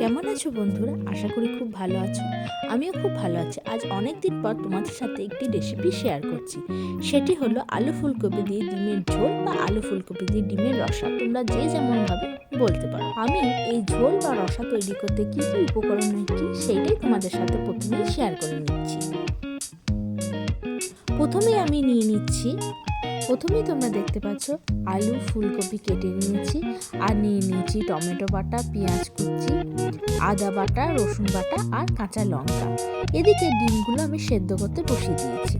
কেমন আছো বন্ধুরা? আশা করি খুব ভালো আছো। আমিও খুব ভালো আছি। আজ অনেক দিন পর তোমাদের সাথে একটি রেসিপি শেয়ার করছি। সেটি হলো আলু ফুলকপি দিয়ে ডিমের ঝোল বা আলু ফুলকপি দিয়ে ডিমের রসা। তোমরা যে যেমনভাবে বলতে পারো। আমি এই ঝোল বা রসা তৈরি করতে কী কী উপকরণ নিচ্ছি সেইটাই তোমাদের সাথে প্রথমেই শেয়ার করে নিচ্ছি। প্রথমে আমি নিয়ে নিচ্ছি প্রথমেই তোমরা দেখতে পাচ্ছ আলু, ফুলকপি কেটে নিয়েছি আর নিয়ে নিয়েছি টমেটো বাটা, পেঁয়াজ কুচি, আদা বাটা, রসুন বাটা আর কাঁচা লঙ্কা। এদিকে ডিমগুলো আমি সেদ্ধ করতে বসিয়ে দিয়েছি।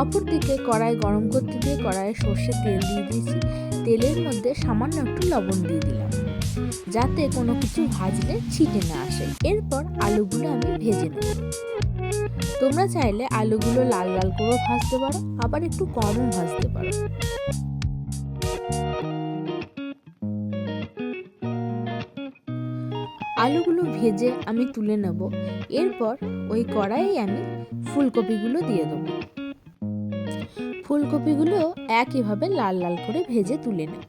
অপর দিকে কড়াই গরম করতে দিয়ে কড়াইয়ে সর্ষে তেল দিয়ে দিয়েছি। তেলের মধ্যে সামান্য একটু লবণ দিয়ে দিলাম, যাতে কোনো কিছু ভাজলে ছিটে না আসে। এরপর আলুগুলো আমি ভেজে নেব। তোমরা চাইলে আলুগুলো লাল লাল করেও ভাজতে পারো, আবার একটু কমও ভাজতে পারো। আলুগুলো ভেজে আমি তুলে নেব। এরপর ওই কড়াইয়ে আমি ফুলকপিগুলো দিয়ে দেবো। ফুলকপিগুলো একইভাবে লাল লাল করে ভেজে তুলে নেব।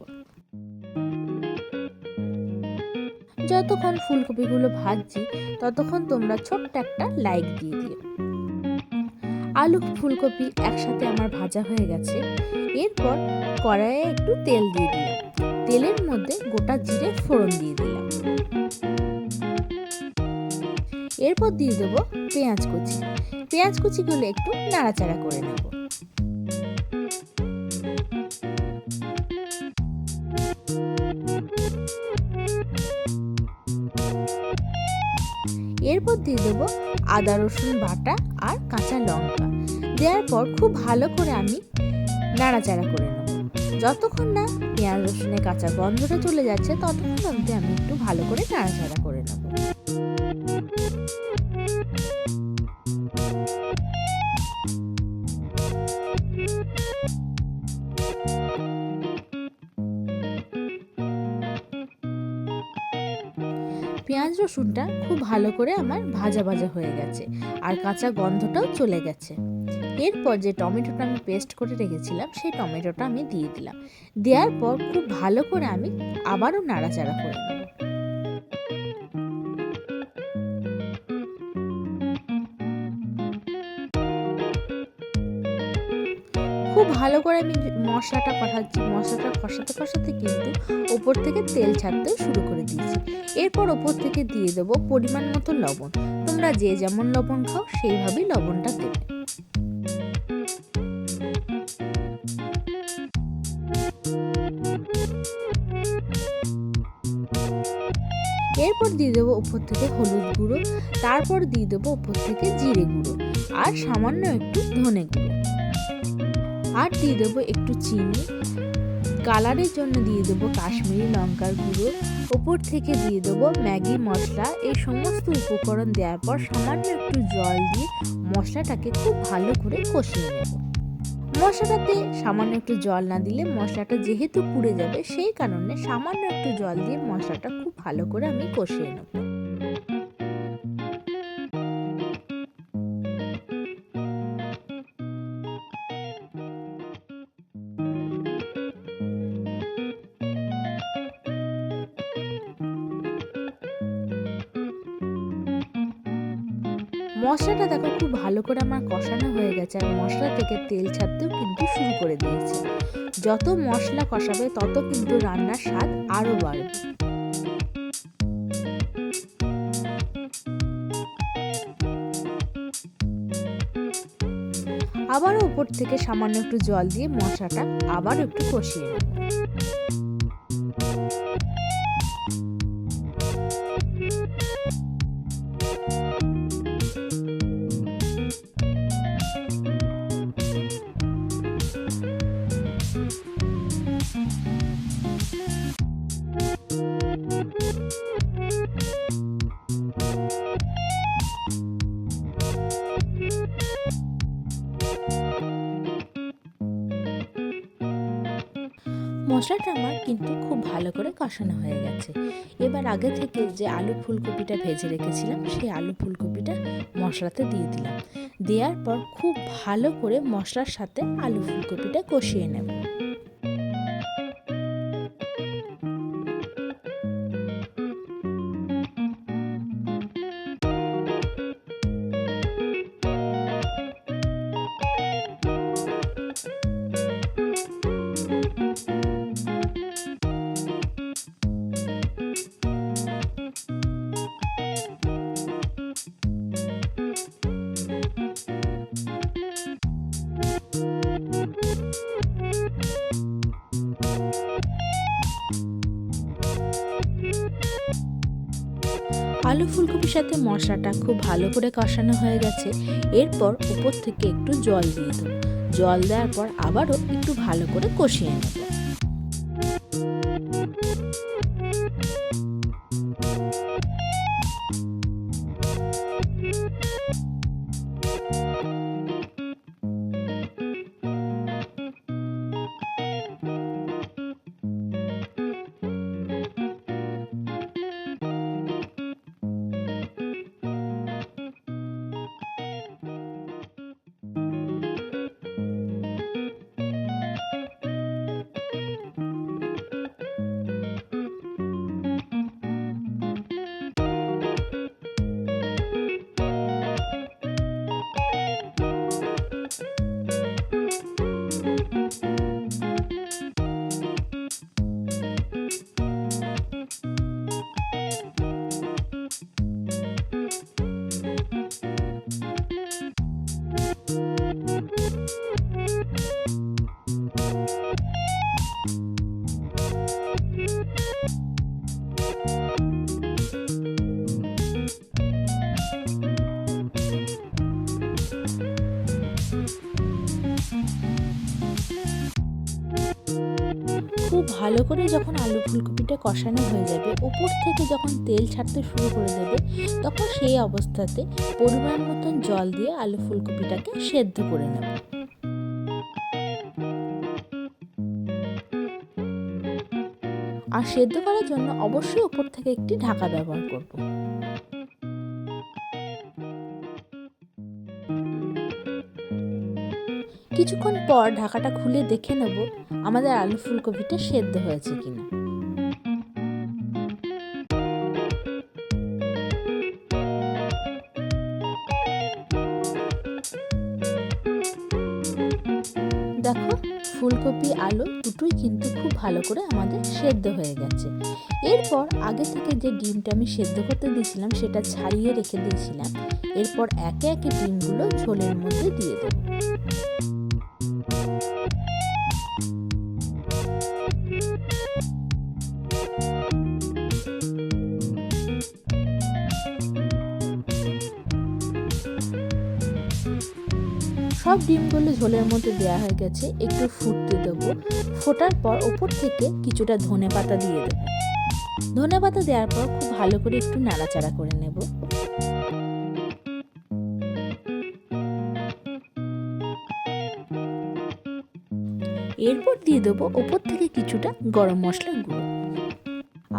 যতক্ষণ ফুলকপিগুলো ভাজছি, ততক্ষণ তোমরা ছোট্ট একটা লাইক দিয়ে দিও। আলু ফুলকপি একসাথে আমার ভাজা হয়ে গেছে। এরপর কড়াইয়ে একটু তেল দিয়ে দিলাম। তেলের মধ্যে গোটা জিরে ফোড়ন দিয়ে দিলাম। এরপর দিয়ে দেবো পেঁয়াজ কুচি। পেঁয়াজ কুচিগুলো একটু নাড়াচাড়া করে নেব। এরপর দিয়ে দেবো আদা, রসুন বাটা আর কাঁচা লঙ্কা। দেওয়ার পর খুব ভালো করে আমি নাড়াচাড়া করে নেব। যতক্ষণ না পেঁয়াজ রসুনের কাঁচা গন্ধটা চলে যাচ্ছে, ততক্ষণ অবধি আমি একটু ভালো করে নাড়াচাড়া করে নেব। পেঁয়াজ রসুনটা খুব ভালো করে আমার ভাজা ভাজা হয়ে গেছে আর কাঁচা গন্ধটাও চলে গেছে। এরপর যে টমেটোটা আমি পেস্ট করে রেখেছিলাম, সেই টমেটোটা আমি দিয়ে দিলাম। দেওয়ার পর খুব ভালো করে আমি আবারও নাড়াচাড়া করে নেব খুব ভালো করে আমি মশলাটা কষাচ্ছি। মশলাটা কষাতে কষাতে কিন্তু ওপর থেকে তেল ছাড়তেও শুরু করে দিয়েছি। এরপর ওপর থেকে দিয়ে দেবো পরিমাণ মতো লবণ। তোমরা যে যেমন লবণ খাও, সেইভাবেই লবণটা দেবে। এরপর দিয়ে দেবো উপর থেকে হলুদ গুঁড়ো। তারপর দিয়ে দেবো উপর থেকে জিরে গুঁড়ো। আর সামান্য একটু ধনে গুঁড়ো। আর দিয়ে দেবো একটু চিনি। কালারের জন্য দিয়ে দেবো কাশ্মীরি লঙ্কার গুঁড়ো। ওপর থেকে দিয়ে দেবো ম্যাগি মশলা। এই সমস্ত উপকরণ দেওয়ার পর সামান্য একটু জল দিয়ে মশলাটাকে খুব ভালো করে কষিয়ে নেব। মশলাটাতে সামান্য একটু জল না দিলে মশলাটা যেহেতু পুড়ে যাবে, সেই কারণে সামান্য একটু জল দিয়ে মশলাটা খুব ভালো করে আমি কষিয়ে নেব। মশলাটা দেখো খুব ভালো করে আমার কষানো হয়ে গেছে আর মশলা থেকে তেল ছাড়তেও কিন্তু শুরু করে দিয়েছে। যত মশলা কষাবে তত কিন্তু রান্নার স্বাদ আরও বাড়বে। আবারও উপর থেকে সামান্য একটু জল দিয়ে মশলাটা আবার একটু কষিয়ে নেব। মশলাটা আমার কিন্তু খুব ভালো করে কষানো হয়ে গেছে। এবার আগে থেকে যে আলু ফুলকপিটা ভেজে রেখেছিলাম, সেই আলু ফুলকপিটা মশলাতে দিয়ে দিলাম। দেওয়ার পর খুব ভালো করে মশলার সাথে আলু ফুলকপিটা কষিয়ে নেব। আলু ফুলকপির সাথে মশলাটা খুব ভালো করে কষানো হয়ে গেছে। এরপর উপর থেকে একটু জল দিয়ে দেবো। জল দেওয়ার পর আবারও একটু ভালো করে কষিয়ে নেব। ভালো করে যখন আলু ফুলকপিটা কষানো হয়ে যাবে উপর থেকে যখন তেল ছাড়তে শুরু করে দেবে, তখন সেই অবস্থাতে পরিমাণ মতন জল দিয়ে আলু ফুলকপিটাকে সেদ্ধ করে নেব। আর সেদ্ধ করার জন্য অবশ্যই উপর থেকে একটি ঢাকা ব্যবহার করব। কিছুক্ষণ পর ঢাকাটা খুলে দেখে নেব আমাদের আলু ফুলকপিটা সেদ্ধ হয়েছে কিনা। দেখো, ফুলকপি, আলু দুটোই কিন্তু খুব ভালো করে আমাদের সেদ্ধ হয়ে গেছে। এরপর আগে থেকে যে ডিমটা আমি সেদ্ধ করতে দিয়েছিলাম সেটা ছাড়িয়ে রেখে দিয়েছিলাম। এরপর একে একে ডিমগুলো ঝোলের মধ্যে দিয়ে দেবো। সব ডিমগুলো ঝোলের মধ্যে দেওয়া হয়ে গেছে, একটু ফুটতে দেবো। ফোটার পর ওপর থেকে কিছুটা ধনে পাতা দিয়ে দেবো। ধনে পাতা দেওয়ার পর খুব ভালো করে একটু নাড়াচাড়া করে নেব। এরপর দিয়ে দেবো ওপর থেকে কিছুটা গরম মশলার গুঁড়ো।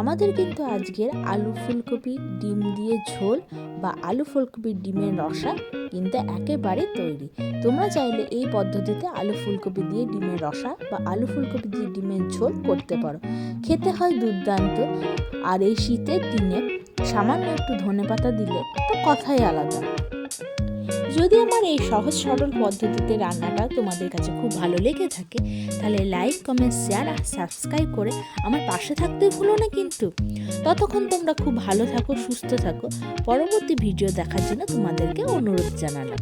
আমাদের কিন্তু আজকের আলু ফুলকপি, ডিম দিয়ে ঝোল বা আলু ফুলকপির ডিমের রসা কিন্তু একেবারে তৈরি। তোমরা চাইলে এই পদ্ধতিতে আলু ফুলকপি দিয়ে ডিমের রসা বা আলু ফুলকপি দিয়ে ডিমের ঝোল করতে পারো। খেতে হয় দুর্দান্ত, আর এই শীতের দিনে সামান্য একটু ধনে পাতা দিলে তো কথাই আলাদা। যদি আমার এই সহজ সরল পদ্ধতিতে রান্নাটা তোমাদের কাছে খুব ভালো লেগে থাকে, তাহলে লাইক কমেন্ট শেয়ার আর সাবস্ক্রাইব করে আমার পাশে থাকতে ভুলো না কিন্তু। ততক্ষণ তোমরা খুব ভালো থাকো, সুস্থ থাকো। পরবর্তী ভিডিও দেখার জন্য তোমাদেরকে অনুরোধ জানালাম।